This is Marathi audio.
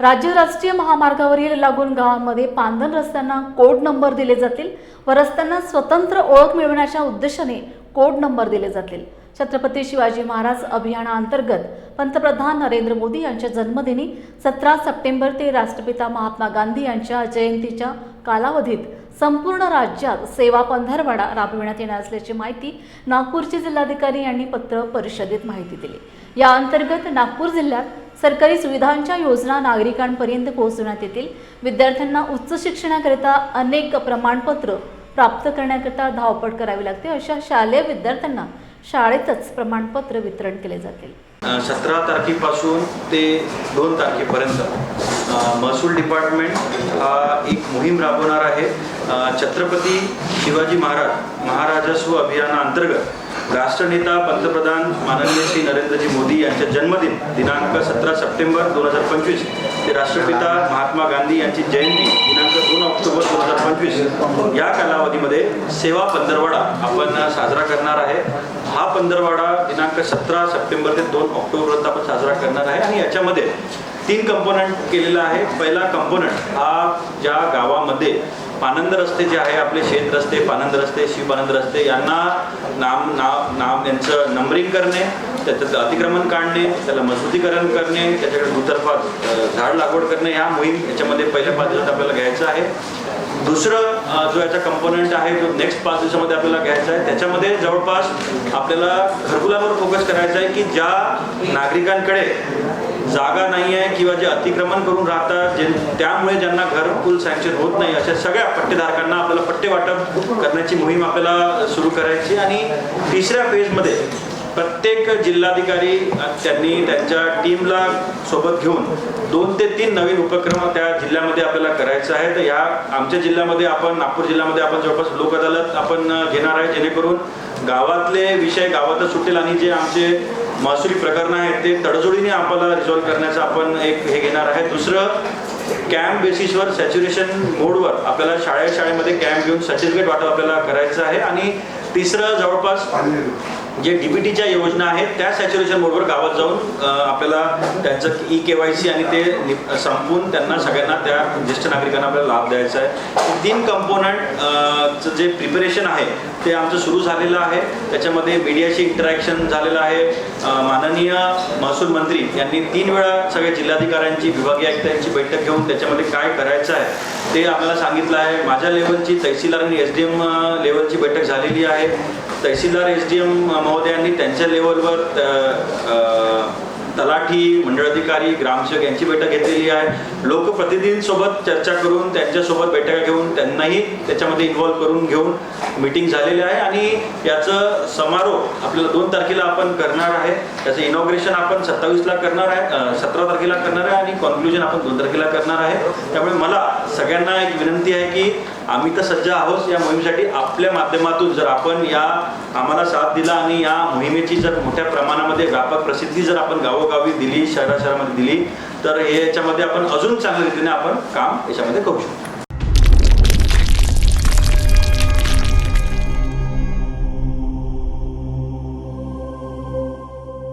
राज्य राष्ट्रीय महामार्गावरील लागून गावांमध्ये पांधन रस्त्यांना कोड नंबर दिले जातील व रस्त्यांना स्वतंत्र ओळख मिळवण्याच्या उद्देशाने कोड नंबर दिले जातील. छत्रपती शिवाजी महाराज अभियानाअंतर्गत पंतप्रधान नरेंद्र मोदी यांच्या जन्मदिनी सतरा सप्टेंबर ते राष्ट्रपिता महात्मा गांधी यांच्या जयंतीच्या कालावधीत संपूर्ण राज्यात सेवा पंधरवाडा राबविण्यात येणार असल्याची माहिती नागपूरचे जिल्हाधिकारी यांनी पत्र परिषदेत माहिती दिली. या अंतर्गत नागपूर जिल्ह्यात सरकारी सुविधांच्या योजना नागरिकांपर्यंत पोहोचवण्यात येतील. विद्यार्थ्यांना उच्च शिक्षणाकरिता अनेक प्रमाणपत्र प्राप्त करण्याकरिता धावपळ करावी लागते. अशा शालेय विद्यार्थ्यांना शाळेतच प्रमाणपत्र वितरण केले जातील. सतरा तारखेपासून ते दोन तारखेपर्यंत महसूल डिपार्टमेंट हा एक मोहीम राबवणार आहे. छत्रपती शिवाजी महाराज महाराजस्व अभियानाअंतर्गत राष्ट्रनेता पंतप्रधान माननीय श्री नरेंद्रजी मोदी यांच्या जन्मदिन दिनांक सतरा सप्टेंबर दोन हजार पंचवीस. ते राष्ट्रपिता महात्मा गांधी यांची जयंती दिनांक दोन ऑक्टोबर दोन हजार पंचवीस. या कालावधीमध्ये सेवा पंधरवाडा आपण साजरा करणार आहे. हा पंधरवाडा दिनांक सतरा सप्टेंबर ते दोन ऑक्टोबरपर्यंत आपण साजरा करणार आहे. आणि याच्यामध्ये तीन कंपोनंट केलेला आहे. पहिला कंपोनंट हा ज्या गावामध्ये पानंद रस्ते जे आहे आपले शेत रस्ते पानंद रस्ते शिवपानंद रस्ते यांना नाम नाव नाम यांचं नंबरिंग करणे त्याचं अतिक्रमण काढणे त्याला मजबूतीकरण करणे त्याच्याकडे दुतर्फा झाड लागवड करणे ह्या मोहीम याच्यामध्ये पहिल्या पातळीत आपल्याला घ्यायचं आहे. दुसरं जो याचा कंपोनंट आहे जो नेक्स्ट पाच दिवसामध्ये आपल्याला घ्यायचा आहे त्याच्यामध्ये जवळपास आपल्याला घरकुलावर फोकस करायचा आहे की ज्या नागरिकांकडे जागा नाही आहे किंवा जे अतिक्रमण करून राहतात जे त्यामुळे ज्यांना घरकुल सँक्शन होत नाही अशा सगळ्या पट्टेधारकांना आपल्याला पट्टे वाटप करण्याची मोहीम आपल्याला सुरू करायची आणि तिसऱ्या फेजमध्ये प्रत्येक जिल्हाधिकारी त्यांनी त्यांच्या टीमला सोबत घेऊन दोन ते तीन नवीन उपक्रम त्या जिल्ह्यामध्ये आपल्याला करायचं आहे तर या आमच्या जिल्ह्यामध्ये आपण नागपूर जिल्ह्यामध्ये आपण जवळपास लोक अदालत आपण घेणार आहे जेणेकरून गावातले विषय गावातच सुटेल आणि जे आमचे महसुली प्रकरणं आहेत ते तडजोडीने आपल्याला रिझॉल्व्ह करण्याचं आपण एक हे घेणार आहे. दुसरं कॅम्प बेसिसवर सॅच्युरेशन मोडवर आपल्याला शाळे शाळेमध्ये कॅम्प घेऊन सर्टिफिकेट वाटप आपल्याला करायचं आहे. आणि तिसरं जवळपास जे डीबीटीच्या योजना आहेत त्या सॅच्युरेशन मोडवर गावात जाऊन आपल्याला त्यांचं ई के वाय सी आणि ते नि- संपवून त्यांना सगळ्यांना त्या ज्येष्ठ नागरिकांना आपल्याला लाभ द्यायचा आहे. तीन कंपोनंटचं जे प्रिपरेशन आहे ते आमचं सुरू झालेलं आहे. त्याच्यामध्ये मीडियाशी इंटरॅक्शन झालेलं आहे. माननीय महसूल मंत्री यांनी तीन वेळा सगळ्या जिल्हाधिकाऱ्यांची विभागीय आयुक्तांची बैठक घेऊन त्याच्यामध्ये काय करायचं आहे ते आम्हाला सांगितलं आहे. माझ्या लेवलची तहसीलदार आणि एस डी एम लेवलची बैठक झालेली आहे. तहसीलदार एस डी एम महोदयांनी त्यांच्या लेवलवर तलाठी मंडळाधिकारी ग्रामसेवक यांची बैठक घेतलेली आहे. लोकप्रतिनिधींसोबत चर्चा करून त्यांच्यासोबत बैठका घेऊन त्यांनाही त्याच्यामध्ये इन्व्हॉल्व करून घेऊन मीटिंग झालेली आहे. आणि याचं समारोप आपल्याला दोन तारखेला आपण करणार आहे. त्याचं इनॉग्रेशन आपण सत्तावीसला करणार आहे सतरा तारखेला करणार आहे आणि कॉन्क्लुजन आपण दोन तारखेला करणार आहे. त्यामुळे मला सगळ्यांना एक विनंती आहे की आम्ही तर सज्ज आहोत या मोहिमेसाठी. आपल्या माध्यमातून जर आपण या आम्हाला साथ दिला आणि या मोहिमेची जर मोठ्या प्रमाणामध्ये व्यापक प्रसिद्धी जर आपण गावोगावी दिली शहरा शहरामध्ये दिली तर हे याच्यामध्ये आपण अजून चांगल्या रीतीने आपण काम याच्यामध्ये करू शकतो.